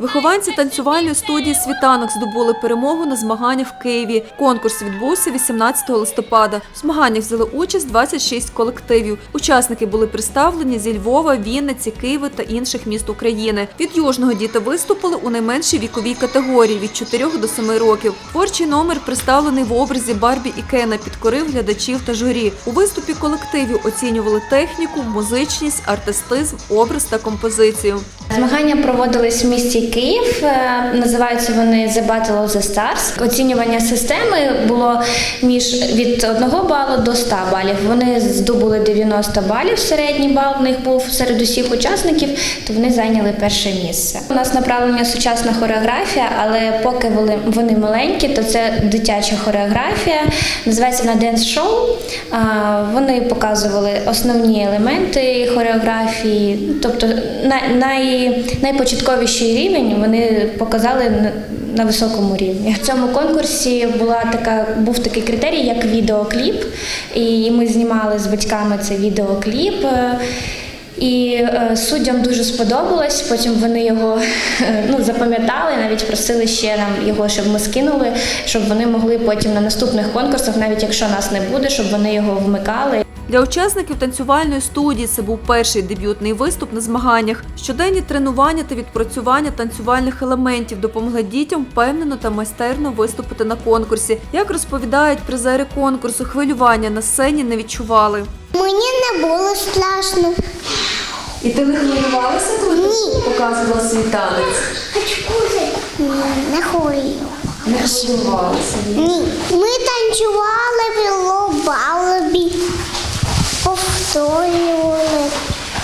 Вихованці танцювальної студії Світанок здобули перемогу на змаганнях в Києві. Конкурс відбувся 18 листопада. В змаганнях взяли участь 26 колективів. Учасники були представлені зі Львова, Вінниці, Києва та інших міст України. Від Южного діти виступили у найменшій віковій категорії від 4 до 7 років. Творчий номер представлений в образі Барбі і Кена підкорив глядачів та журі. У виступі колективів оцінювали техніку, музичність, артистизм, образ та композицію. Змагання проводились в місті Київ. е, Називаються вони The Battle of the Stars. Оцінювання системи було між від 1 балу до 100 балів. Вони здобули 90 балів. Середній бал в них був серед усіх учасників, то вони зайняли перше місце. У нас направлення сучасна хореографія, але поки вони, маленькі, то це дитяча хореографія. Називається вона Dance Show. А, Вони показували основні елементи хореографії, тобто най, най, найпочатковіший рівень вони показали на високому рівні. В цьому конкурсі була така, був такий критерій, як відеокліп, і ми знімали з батьками цей відеокліп. І е, суддям дуже сподобалось. Потім вони його е, ну, запам'ятали, навіть просили ще нам його, щоб ми скинули, щоб вони могли потім на наступних конкурсах, навіть якщо нас не буде, щоб вони його вмикали. Для учасників танцювальної студії це був перший дебютний виступ на змаганнях. Щоденні тренування та відпрацювання танцювальних елементів допомогли дітям впевнено та майстерно виступити на конкурсі. Як розповідають призери конкурсу, хвилювання на сцені не відчували. Мені не було страшно. І ти не хвилювалася, коли Ні. показувала свій танець? Ні, не хворію. Не хвилювалася. Ні. Ми танцювали в балобі, повторювали.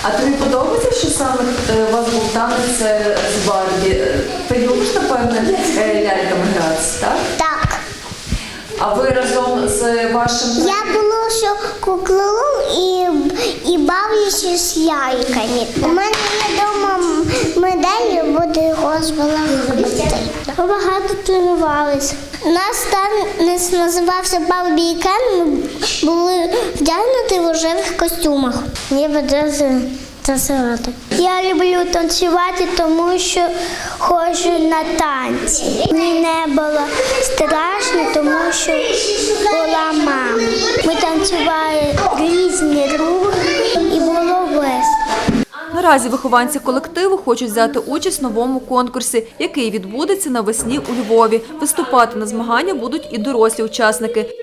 А тобі подобається, що саме е, у вас був танець е, з Барбі? Е, Ти любиш, напевне, е, ляльками гратися, так? Так. А ви разом з вашим Я було, що куклу і бавлюся з яйками. У мене є вдома медаль, буду його збалакувати. Ми багато тренувалися. Наш танець називався Балбі і Кен. Ми були вдягнуті в рожевих костюмах. Мені буде танцювати. Я люблю танцювати, тому що ходжу на танці. Мені не було страшно, тому що була мама. Ми танцювали Наразі вихованці колективу хочуть взяти участь в новому конкурсі, який відбудеться навесні у Львові. Виступати на змагання будуть і дорослі учасники.